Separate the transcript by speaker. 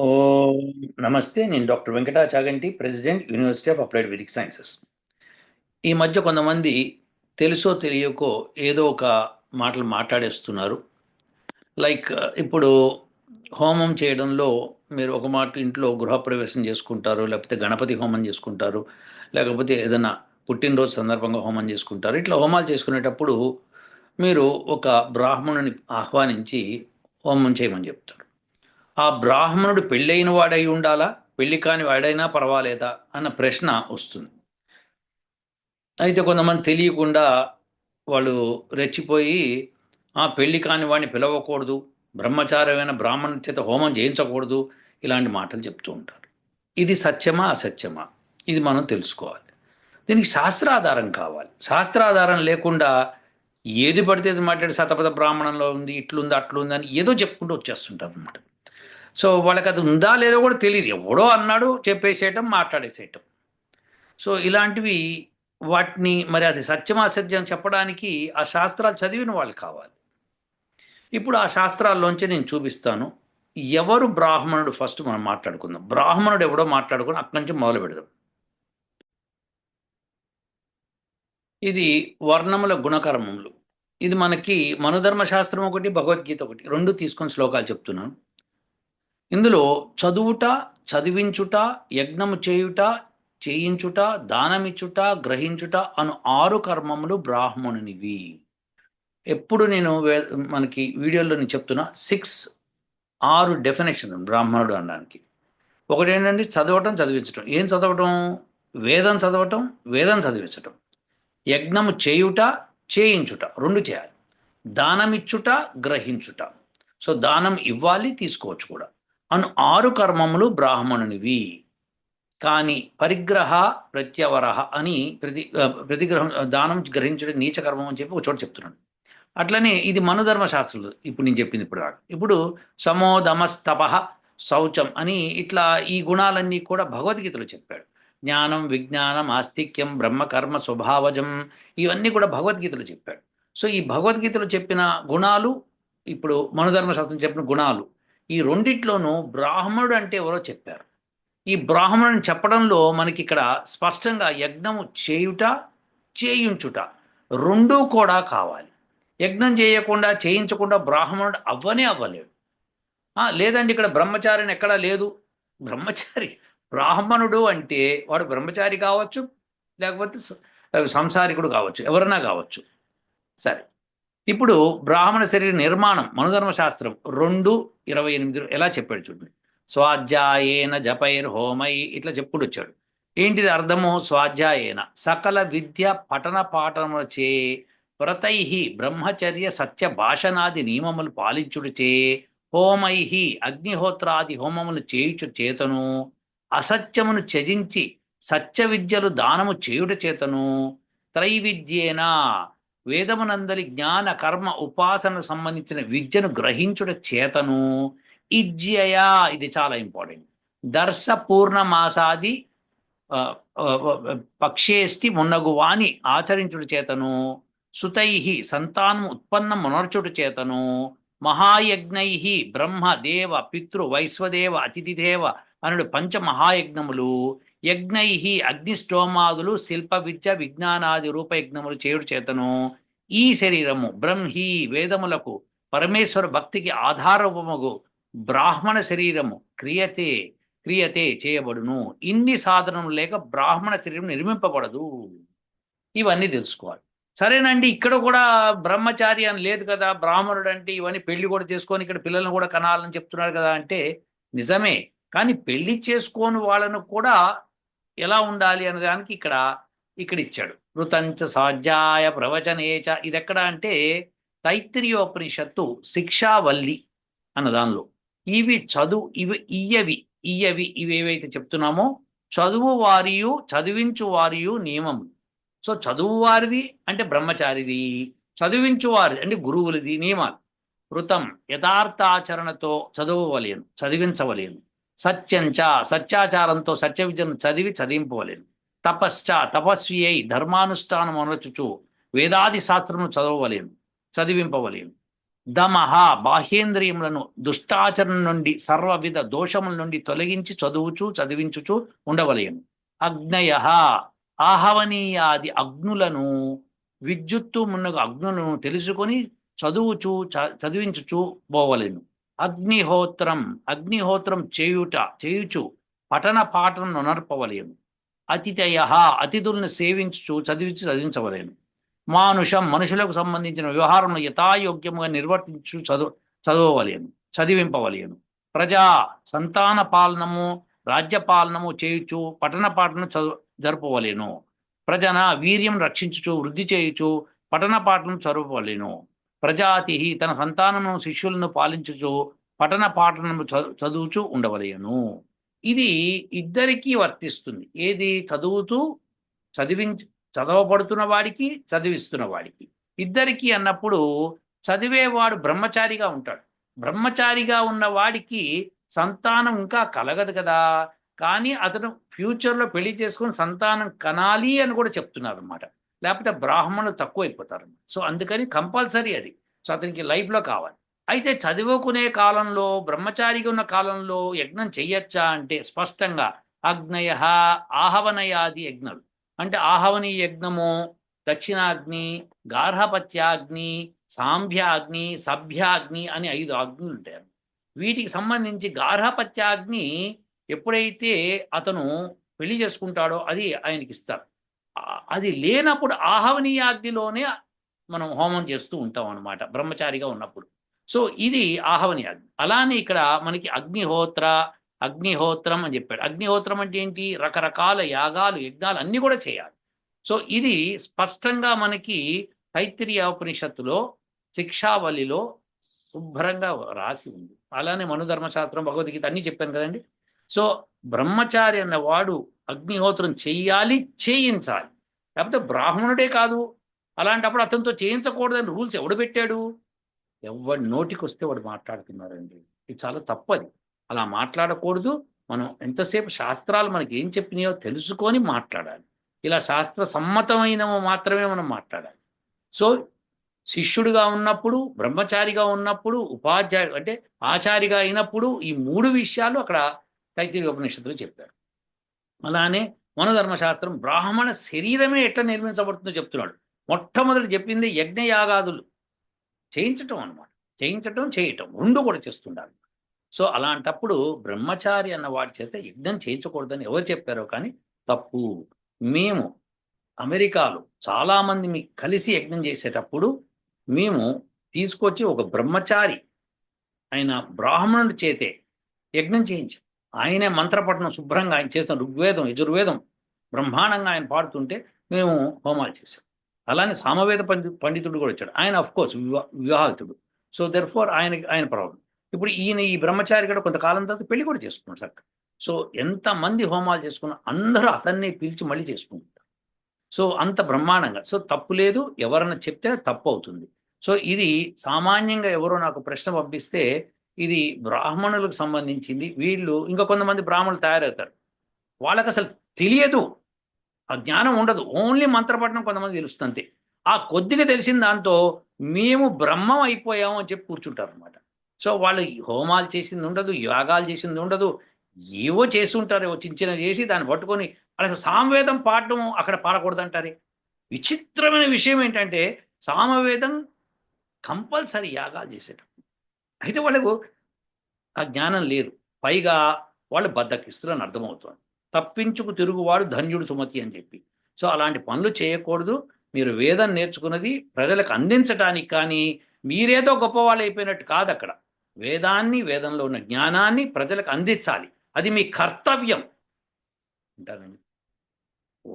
Speaker 1: ఓ నమస్తే నేను doctor Venkata Chaganti president university of applied vedic sciences. ఈ మధ్య కొంతమంది తెలుసో తెలియకో ఏదో ఒక మాటలు మాట్లాడేస్తున్నారు. లైక్ ఇప్పుడు హోమం చేయడంలో మీరు ఒక మాట ఇంట్లో గృహప్రవేశం చేసుకుంటారు లేకపోతే గణపతి హోమం చేసుకుంటారు లేకపోతే ఏదైనా పుట్టినరోజు సందర్భంగా హోమం చేసుకుంటారు. ఇట్లా హోమాలు చేసుకునేటప్పుడు మీరు ఒక బ్రాహ్మణుని ఆహ్వానించి హోమం చేయమని చెప్తారు. ఆ బ్రాహ్మణుడు పెళ్ళైన వాడై ఉండాలా? పెళ్ళి కాని వాడైనా పర్వాలేదా? అన్న ప్రశ్న వస్తుంది. అయితే కొంతమంది తెలియకుండా వాళ్ళు రెచ్చిపోయి ఆ పెళ్ళి కాని వాడిని పిలవకూడదు బ్రహ్మచారమైన బ్రాహ్మణ చేత హోమం చేయించకూడదు ఇలాంటి మాటలు చెప్తూ ఉంటారు. ఇది సత్యమా అసత్యమా? ఇది మనం తెలుసుకోవాలి. దీనికి శాస్త్రాధారం కావాలి. శాస్త్రాధారం లేకుండా ఏది పడితే మాట్లాడి శతపథ బ్రాహ్మణంలో ఉంది ఇట్లుంది అట్లుంది అని ఏదో చెప్పుకుంటూ వచ్చేస్తుంటారు అన్నమాట. సో వాళ్ళకి అది ఉందా లేదో కూడా తెలియదు ఎవడో అన్నాడు చెప్పేసేయటం మాట్లాడేసేయటం. సో ఇలాంటివి వాటిని మరి అది సత్యం చెప్పడానికి ఆ శాస్త్రాలు చదివిన వాళ్ళు కావాలి. ఇప్పుడు ఆ శాస్త్రాల్లోంచి నేను చూపిస్తాను. ఎవరు బ్రాహ్మణుడు ఫస్ట్ మనం మాట్లాడుకుందాం. బ్రాహ్మణుడు ఎవడో మాట్లాడుకుని అక్కడి నుంచి మొదలు పెడదాం. ఇది వర్ణముల గుణకర్మములు. ఇది మనకి మనుధర్మ శాస్త్రం ఒకటి భగవద్గీత ఒకటి. రెండు తీసుకొని శ్లోకాలు చెప్తున్నాను. ఇందులో చదువుట చదివించుట యజ్ఞము చేయుట చేయించుట దానమిచ్చుట గ్రహించుట అను ఆరు కర్మములు బ్రాహ్మణునివి. ఎప్పుడు నేను మనకి వీడియోలో నేను చెప్తున్నా సిక్స్ ఆరు డెఫినేషన్ బ్రాహ్మణుడు అనడానికి. ఒకటి ఏంటంటే చదవటం చదివించటం. ఏం చదవటం? వేదం చదవటం వేదం చదివించటం. యజ్ఞము చేయుట చేయించుట. రెండు చేయాలి. దానమిచ్చుట గ్రహించుట. సో దానం ఇవ్వాలి తీసుకోవచ్చు కూడా. అను ఆరు కర్మములు బ్రాహ్మణునివి. కానీ పరిగ్రహ ప్రత్యవర అని ప్రతి ప్రతిగ్రహం దానం గ్రహించడం నీచ కర్మం అని చెప్పి ఒక చోట చెప్తున్నాడు. అట్లనే ఇది మనుధర్మ శాస్త్రంలో ఇప్పుడు నేను చెప్పింది ఇప్పుడు ఇప్పుడు సమోదమస్తప శౌచం అని ఇట్లా ఈ గుణాలన్నీ కూడా భగవద్గీతలో చెప్పాడు. జ్ఞానం విజ్ఞానం ఆస్తిక్యం బ్రహ్మకర్మ స్వభావజం ఇవన్నీ కూడా భగవద్గీతలో చెప్పాడు. సో ఈ భగవద్గీతలో చెప్పిన గుణాలు ఇప్పుడు మనుధర్మశాస్త్రం చెప్పిన గుణాలు ఈ రెండిట్లోనూ బ్రాహ్మణుడు అంటే ఎవరో చెప్పారు. ఈ బ్రాహ్మణుని చెప్పడంలో మనకి ఇక్కడ స్పష్టంగా యజ్ఞము చేయుట చేయించుట రెండూ కూడా కావాలి. యజ్ఞం చేయకుండా చేయించకుండా బ్రాహ్మణుడు అవ్వనే అవ్వలేడు. లేదండి ఇక్కడ బ్రహ్మచారిని ఎక్కడా లేదు. బ్రహ్మచారి బ్రాహ్మణుడు అంటే వాడు బ్రహ్మచారి కావచ్చు లేకపోతే సంసారికుడు కావచ్చు ఎవరైనా కావచ్చు. సరే. ఇప్పుడు బ్రాహ్మణ శరీర నిర్మాణం మనుధర్మ శాస్త్రం రెండు ఇరవై ఎనిమిది ఎలా చెప్పాడు చూడండి. స్వాధ్యాయేన జపైర్ హోమై ఇట్లా చెప్పుడు వచ్చాడు. ఏంటిది అర్థము? స్వాధ్యాయేన. సకల విద్య పఠన పాఠములచే వ్రతై బ్రహ్మచర్య సత్య భాషనాది నియమములు పాలించుడిచే హోమై అగ్నిహోత్రాది హోమములు చేయుచు చేతను అసత్యమును త్యజించి సత్య విద్యలు దానము చేయుట చేతను త్రైవిద్యేనా వేదమునందరి జ్ఞాన కర్మ ఉపాసనకు సంబంధించిన విద్యను గ్రహించుట చేతను. ఇజ్యయా ఇది చాలా ఇంపార్టెంట్. దర్శ పూర్ణమాసాది పక్షేష్టి మున్నగువాని ఆచరించుడు చేతను. సుతై సంతానం ఉత్పన్నం మునర్చుట చేతను. మహాయజ్ఞై బ్రహ్మ దేవ పితృ వైశ్వదేవ అతిథిదేవ అనుడు పంచమహాయజ్ఞములు యజ్ఞై అగ్నిష్టోమాదులు శిల్ప విద్య విజ్ఞానాది రూపయజ్ఞములు చేయుడు చేతను. ఈ శరీరము బ్రహ్మీ వేదములకు పరమేశ్వర భక్తికి ఆధారముగు బ్రాహ్మణ శరీరము క్రియతే క్రియతే చేయబడును. ఇన్ని సాధనము లేక బ్రాహ్మణ శరీరం నిర్మింపబడదు. ఇవన్నీ తెలుసుకోవాలి. సరేనండి ఇక్కడ కూడా బ్రహ్మచారి అని లేదు కదా బ్రాహ్మణుడు అంటే ఇవన్నీ పెళ్ళి కూడా చేసుకొని ఇక్కడ పిల్లలను కూడా కనాలని చెప్తున్నారు కదా అంటే నిజమే. కానీ పెళ్ళి చేసుకోని వాళ్ళను కూడా ఎలా ఉండాలి అనే దానికి ఇక్కడ ఇక్కడ ఇచ్చాడు ఋతంచ సాధ్యాయ ప్రవచనేచ ఇది ఎక్కడ అంటే తైత్తిరియోపనిషత్తు శిక్షావల్లి అన్న దానిలో. ఇవి చదువు ఇవి ఇయ్యవి ఇయ్యవి ఇవి ఏవైతే చెప్తున్నామో చదువు వారియు చదివించు వారియు నియమము. సో చదువు వారిది అంటే బ్రహ్మచారిది. చదివించు వారిది అంటే గురువులది నియమాలు. వృతం యథార్థాచరణతో చదువువలేను చదివించవలేను. సత్యంచ సత్యాచారంతో సత్య విద్యను చదివి చదివింపవలేను. తపశ్చ తపస్వి అయి ధర్మానుష్ఠానం అనొచ్చుచు వేదాది శాస్త్రమును చదవలేను చదివింపవలేను. దమహ బాహ్యేంద్రియములను దుష్టాచరణ నుండి సర్వవిధ దోషముల నుండి తొలగించి చదువుచు చదివించుచు ఉండవలేను. అగ్నయ ఆహవనీయాది అగ్నులను విద్యుత్తు మున్నగు అగ్నులను తెలుసుకొని చదువుచు చ- చదివించుచు పోవలేను. అగ్నిహోత్రం అగ్నిహోత్రం చేయుట చేయుచు పఠన పాఠను నర్పవలయను అతిథయ అతిథుల్ని సేవించుచు చదివించు చదివించవలేను. మానుషం మనుషులకు సంబంధించిన వ్యవహారంలో యథాయోగ్యముగా నిర్వర్తించు చదువు చదవవలేను చదివింపవలేను. ప్రజా సంతాన పాలనము రాజ్య పాలనము చేయుచు పఠన పాటను చదువు జరపవలేను. ప్రజన వీర్యం రక్షించుచు వృద్ధి చేయుచు పఠన పాఠను చదవలేను ప్రజాతి తన సంతానము శిష్యులను పాలించుచు పఠన పాఠనము చ- చదువుచు ఉండవలేను. ఇది ఇద్దరికీ వర్తిస్తుంది. ఏది చదువుతూ చదివి చదవబడుతున్న వాడికి చదివిస్తున్న వాడికి. ఇద్దరికి అన్నప్పుడు చదివేవాడు బ్రహ్మచారిగా ఉంటాడు. బ్రహ్మచారిగా ఉన్న వాడికి సంతానం ఇంకా కలగదు కదా. కానీ అతను ఫ్యూచర్లో పెళ్ళి చేసుకుని సంతానం కనాలి అని కూడా చెప్తున్నారు అనమాట లేకపోతే బ్రాహ్మణులు తక్కువైపోతారు. సో అందుకని కంపల్సరీ అది. సో అతనికి లైఫ్లో కావాలి. అయితే చదువుకునే కాలంలో బ్రహ్మచారిగా ఉన్న కాలంలో యజ్ఞం చెయ్యొచ్చా అంటే స్పష్టంగా అగ్నయ ఆహవనయాది యజ్ఞాలు. అంటే ఆహవని యజ్ఞము దక్షిణాగ్ని గార్హపత్యాగ్ని సాంభ్యాగ్ని సభ్యాగ్ని అని ఐదు అగ్నులు ఉంటాయి వీటికి సంబంధించి గార్హపత్యాగ్ని ఎప్పుడైతే అతను పెళ్ళి చేసుకుంటాడో అది ఆయనకి ఇస్తారు. అది లేనప్పుడు ఆహవనీయాగ్నిలోనే మనం హోమం చేస్తూ ఉంటాం అనమాట బ్రహ్మచారిగా ఉన్నప్పుడు. సో ఇది ఆహవనీయాగ్ని అలానే ఇక్కడ మనకి అగ్నిహోత్ర అగ్నిహోత్రం అని చెప్పాడు. అగ్నిహోత్రం అంటే ఏంటి? రకరకాల యాగాలు యజ్ఞాలు అన్నీ కూడా చేయాలి. సో ఇది స్పష్టంగా మనకి తైత్తిరీయ ఉపనిషత్తులో శిక్షావళిలో శుభ్రంగా రాసి ఉంది. అలానే మనుధర్మశాస్త్రం భగవద్గీత అన్నీ చెప్పాను కదండి. సో బ్రహ్మచారి అన్నవాడు అగ్నిహోత్రం చేయాలి చేయించాలి. లేకపోతే బ్రాహ్మణుడే కాదు. అలాంటప్పుడు అతనితో చేయించకూడదని రూల్స్ ఎవడు పెట్టాడు? ఎవడి నోటికి వస్తే వాడు మాట్లాడుతున్నారండి ఇది చాలా తప్పది. అలా మాట్లాడకూడదు. మనం ఎంతసేపు శాస్త్రాలు మనకి ఏం చెప్పినాయో తెలుసుకొని మాట్లాడాలి. ఇలా శాస్త్ర సమ్మతమైనవి మాత్రమే మనం మాట్లాడాలి. సో శిష్యుడిగా ఉన్నప్పుడు బ్రహ్మచారిగా ఉన్నప్పుడు ఉపాధ్యాయుడు అంటే ఆచారిగా అయినప్పుడు ఈ మూడు విషయాలు అక్కడ తైత్తిరీయ ఉపనిషత్తులు చెప్పారు. అలానే మనధర్మశాస్త్రం బ్రాహ్మణ శరీరమే ఎట్లా నిర్మించబడుతుందో చెప్తున్నాడు. మొట్టమొదటి చెప్పింది యజ్ఞయాగాదులు. చేయించటం అనమాట చేయించటం చేయటం రెండు కూడా చేస్తుండాలి. సో అలాంటప్పుడు బ్రహ్మచారి అన్న వాడి చేత యజ్ఞం చేయించకూడదని ఎవరు చెప్పారో కానీ తప్పు. మేము అమెరికాలో చాలామంది మీ కలిసి యజ్ఞం చేసేటప్పుడు మేము తీసుకొచ్చి ఒక బ్రహ్మచారి ఆయన బ్రాహ్మణుడి చేతే యజ్ఞం చేయించాం. ఆయనే మంత్రపట్నం శుభ్రంగా ఆయన చేసిన ఋగ్వేదం యజుర్వేదం బ్రహ్మాండంగా ఆయన పాడుతుంటే మేము హోమాలు చేసాం అలానే సామవేద పండి పండితుడు కూడా వచ్చాడు. ఆయన అఫ్ కోర్స్ వివాహితుడు. సో దెర్ ఫోర్ ఆయన ఆయన ప్రాబ్లం ఇప్పుడు ఈయన ఈ బ్రహ్మచారి కూడా కొంతకాలం తర్వాత పెళ్ళి కూడా చేసుకున్నాడు సార్. సో ఎంతమంది హోమాలు చేసుకున్నా అందరూ అతన్నే పిలిచి మళ్ళీ చేసుకుంటారు. సో అంత బ్రహ్మాండంగా. సో తప్పు లేదు ఎవరన్నా చెప్తే తప్పు అవుతుంది. సో ఇది సామాన్యంగా ఎవరో నాకు ప్రశ్న పంపిస్తే ఇది బ్రాహ్మణులకు సంబంధించింది. వీళ్ళు ఇంకా కొంతమంది బ్రాహ్మణులు తయారవుతారు. వాళ్ళకి అసలు తెలియదు. ఆ జ్ఞానం ఉండదు. ఓన్లీ మంత్రపట్టణం కొంతమంది తెలుస్తుంది ఆ కొద్దిగా తెలిసిన దాంతో మేము బ్రహ్మం అయిపోయాము అని చెప్పి కూర్చుంటారు అనమాట సో వాళ్ళు హోమాలు చేసింది ఉండదు యాగాలు చేసింది ఉండదు ఏవో చేస్తుంటారు ఏవో చిన్న చేసి దాన్ని పట్టుకొని అసలు సామవేదం పాడటం అక్కడ పాడకూడదంటారే? విచిత్రమైన విషయం ఏంటంటే సామవేదం కంపల్సరీ యాగాలు చేసేటప్పుడు. అయితే వాళ్ళకు ఆ జ్ఞానం లేదు. పైగా వాళ్ళు బద్దకిస్తులని అర్థమవుతుంది. తప్పించుకు తిరుగువాడు ధన్యుడు సుమతి అని చెప్పి. సో అలాంటి పనులు చేయకూడదు. మీరు వేదం నేర్చుకున్నది ప్రజలకు అందించడానికి కానీ మీరేదో గొప్పవాళ్ళు అయిపోయినట్టు కాదు అక్కడ. వేదాన్ని వేదంలో ఉన్న జ్ఞానాన్ని ప్రజలకు అందించాలి. అది మీ కర్తవ్యం. అంటారండి ఓ